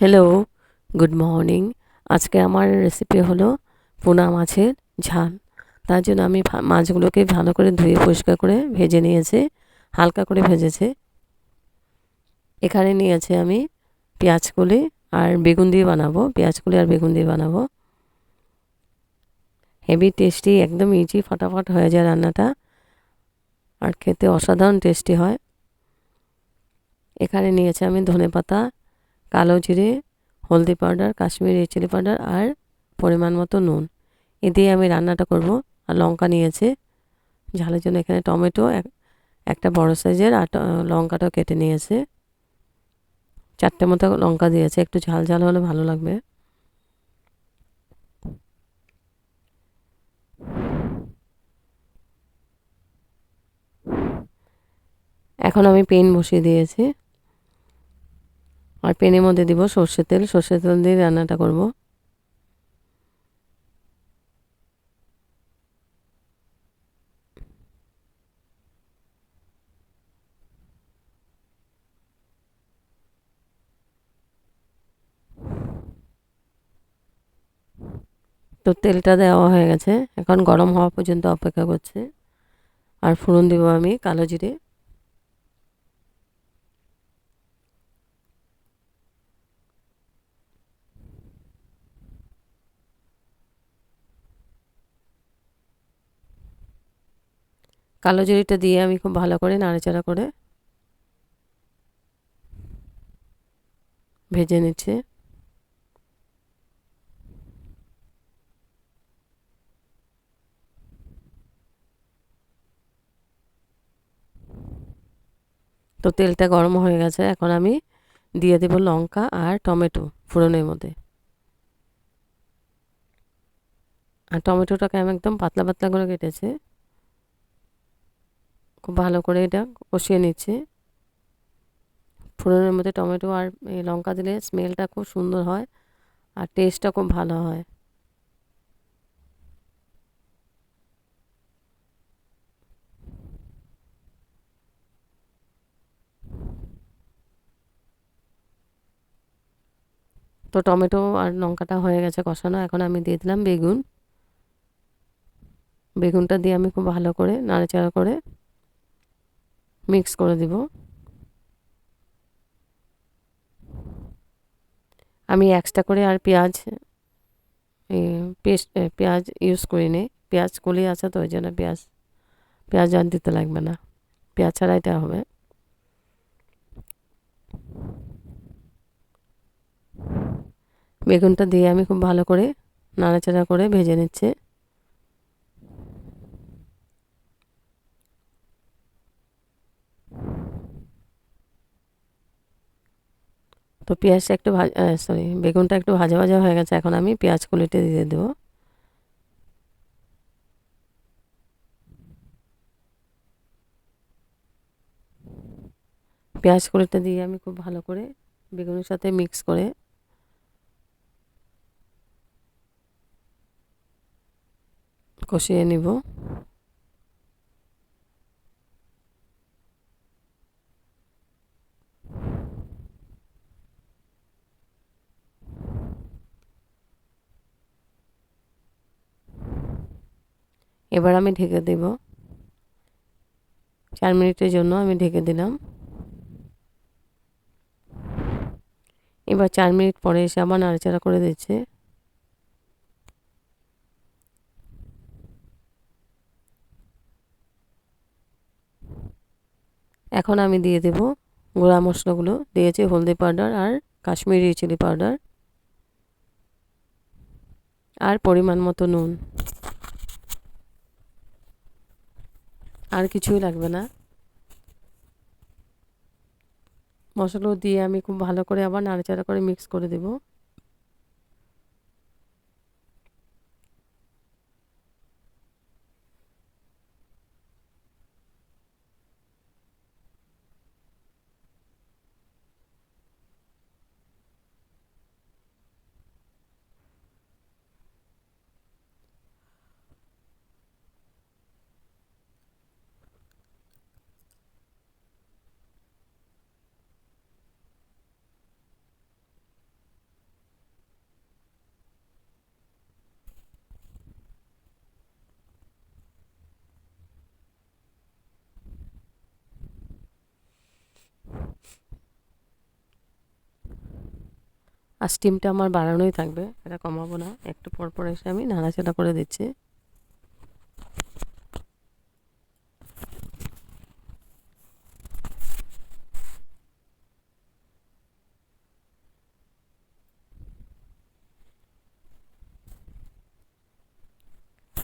Hello good morning আজকে আমার recipe হলো পোনা মাছের ঝাল। তার জন্য আমি মাছগুলোকে ভালো করে ধুয়ে পরিষ্কার করে ভেজে নিয়েছি, হালকা করে ভেজেছে। এখানে নিয়েছি আমি পেঁয়াজ কলি আর বেগুন দিয়ে বানাবো পেঁয়াজ কলি আর বেগুন দিয়ে বানাবো। হেভি টেস্টি একদম ইজি ফটাফট হয়ে যায় রান্নাটা। আর খেতে অসাধারণ টেস্টি হয়। এখানে নিয়েছি আমি ধনে পাতা কালো জিরে, হলদি পাউডার, কাশ্মীরি চিলি পাউডার আর পরিমাণ মতো নুন। এ দিয়ে আমি রান্নাটা করব। আর লঙ্কা নিয়েছে। ঝালের জন্য এখানে টমেটো এক- একটা বড় সাইজের আর লঙ্কাটাও কেটে নিয়েছে। চারটে মতো লঙ্কা দিয়েছে। একটু ঝাল ঝাল হলে ভালো লাগবে। এখন আমি পেন বসিয়ে দিয়েছি। আর পেনের মধ্যে দিব সর্ষের তেল। সর্ষের তেল দিয়ে রান্নাটা করব। তো তেলটা দেওয়া হয়ে গেছে। এখন গরম হওয়া পর্যন্ত অপেক্ষা করছে। আর ফোড়ন দিব আমি কালো জিরে। কালো জিরিটা দিয়ে আমি খুব ভালো করে নাড়াচাড়া করে ভেজে নিচ্ছে। তো তেলটা গরম হয়ে গেছে, এখন আমি দিয়ে দেব লঙ্কা আর টমেটো ফোড়নের মধ্যে। আর টমেটোটাকে আমি একদম পাতলা পাতলা করে কেটেছে। খুব ভালো করে এটা কষিয়ে নিচ্ছে। ফোড়নের মধ্যে টমেটো আর এই লঙ্কা দিলে স্মেলটা খুব সুন্দর হয় আর টেস্টটা খুব ভালো হয়। তো টমেটো আর লঙ্কাটা হয়ে গেছে কষানো, এখন আমি দিয়ে দিলাম বেগুন। বেগুনটা দিয়ে আমি খুব ভালো করে নাড়াচাড়া করে মিক্স করে দিব। আমি এক্সট্রা করে আর পেঁয়াজ পেস্ট পেঁয়াজ ইউজ করি নি পেঁয়াজ কলি আছে তো, ওই জন্য পেঁয়াজ পেঁয়াজ আর দিতে লাগবে না। পেঁয়াজ ছাড়া এটা হবে। বেগুনটা দিয়ে আমি খুব ভালো করে নাড়াচাড়া করে ভেজে নিচ্ছে। তো পেঁয়াজটা একটু ভাজা সরি বেগুনটা একটু ভাজা ভাজা হয়ে গেছে, এখন আমি পেঁয়াজ কুলিটা দিয়ে দেবো। পেঁয়াজ কুলিটা দিয়ে আমি খুব ভালো করে বেগুনের সাথে মিক্স করে কষিয়ে নিব। এবার আমি ঢেকে দেব। চার মিনিটের জন্য আমি ঢেকে দিলাম। এবার চার মিনিট পরে এসে আবার নাড়াচাড়া করে দিচ্ছে। এখন আমি দিয়ে দেব গোড়া মশলাগুলো। দিয়েছি হলদি পাউডার আর কাশ্মীরি চিলি পাউডার। আর পরিমাণ মতো নুন। আর কিছুই লাগবে না। মশলা দিয়ে আমি খুব ভালো করে আবার নাড়াচাড়া করে মিক্স করে দেব। আর স্টিমটা আমার বাড়ানোই থাকবে, এটা কমাবো না। একটু পর পর এসে আমি নাড়াচাড়া করে দিচ্ছি।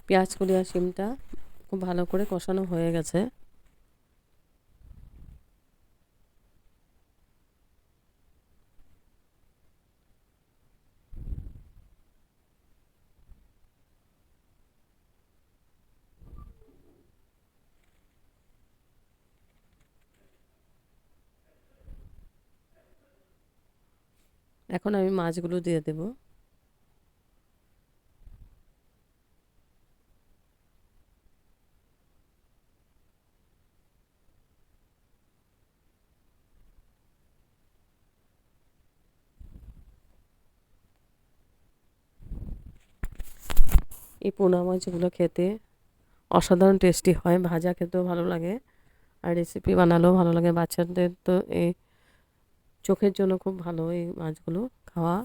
পেঁয়াজ কলি আর শিমটা খুব ভালো করে কষানো হয়ে গেছে। এখন আমি মাছগুলো দিয়ে দেব। এই পোনা মাছগুলো খেতে অসাধারণ টেস্টি হয়, ভাজা খেতেও ভালো লাগে আর রেসিপি বানালেও ভালো লাগে। বাচ্চাদের তো এই চোখের জন্য খুব ভালো এই মাছগুলো খাওয়া।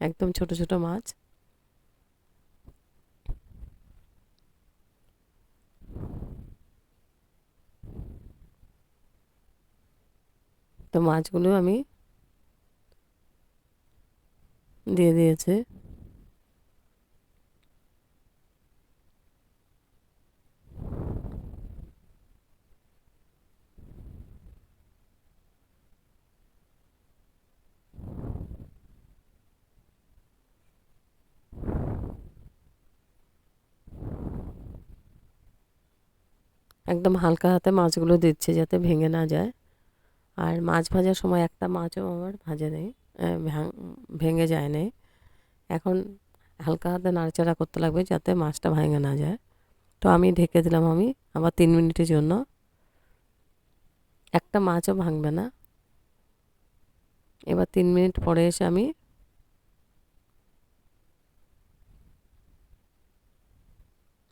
একদম ছোট ছোট মাছ। তো মাছগুলো আমি দিয়ে দিয়েছে। একদম হালকা হাতে মাছগুলো দিচ্ছে যাতে ভেঙে না যায়। আর মাছ ভাজার সময় একটা মাছও আমার ভাজে নেই ভেঙে যায় নেই। এখন হালকা হাতে নাড়াচাড়া করতে লাগবে যাতে মাছটা ভেঙে না যায়। তো আমি ঢেকে দিলাম আমি আবার তিন মিনিটের জন্য। একটা মাছও ভাঙবে না। এবার তিন মিনিট পরে এসে আমি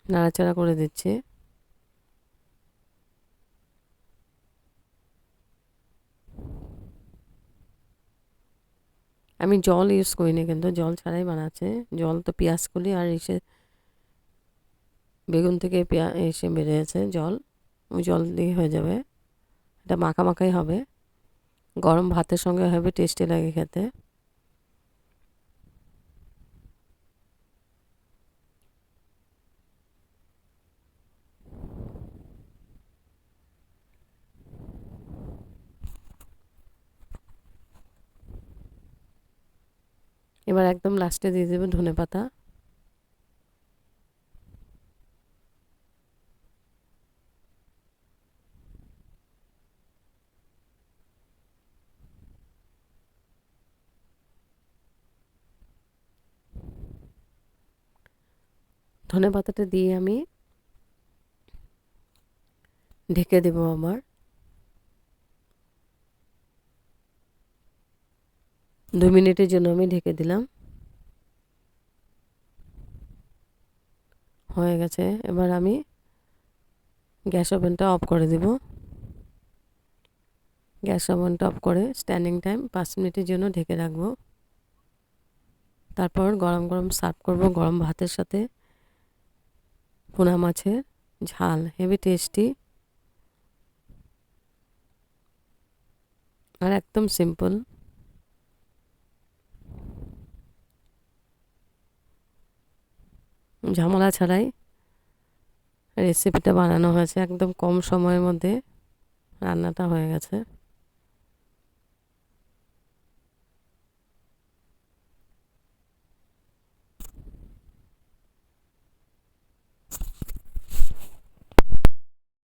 নাড়াচাড়া করে দিচ্ছি। আমি জল ইউজ করি না কিন্তু, জল ছাড়াই বানাচ্ছে। জল তো পেঁয়াজ কলি আর এসে বেগুন থেকে পেঁয়া এসে বেরিয়েছে জল। ওই জল দিয়ে হয়ে যাবে। এটা মাখা মাখাই হবে। গরম ভাতের সঙ্গে হবে টেস্টি লাগে খেতে। এবার একদম লাস্টে দিয়ে দেবে ধনে পাতা। ধনে পাতাটা দিয়ে আমি ঢেকে দেবো আমার দু মিনিটের জন্য আমি ঢেকে দিলাম। হয়ে গেছে। এবার আমি গ্যাস ওভেনটা অফ করে দেব। গ্যাস ওভেনটা অফ করে স্ট্যান্ডিং টাইম পাঁচ মিনিটের জন্য ঢেকে রাখব। তারপর গরম গরম সার্ভ করব গরম ভাতের সাথে। পোনা মাছের ঝাল, হেভি টেস্টি। আর একদম সিম্পল। ঝামেলা ছাড়াই রেসিপিটা বানানো হয়েছে একদম কম সময়ের মধ্যে রান্নাটা হয়ে গেছে।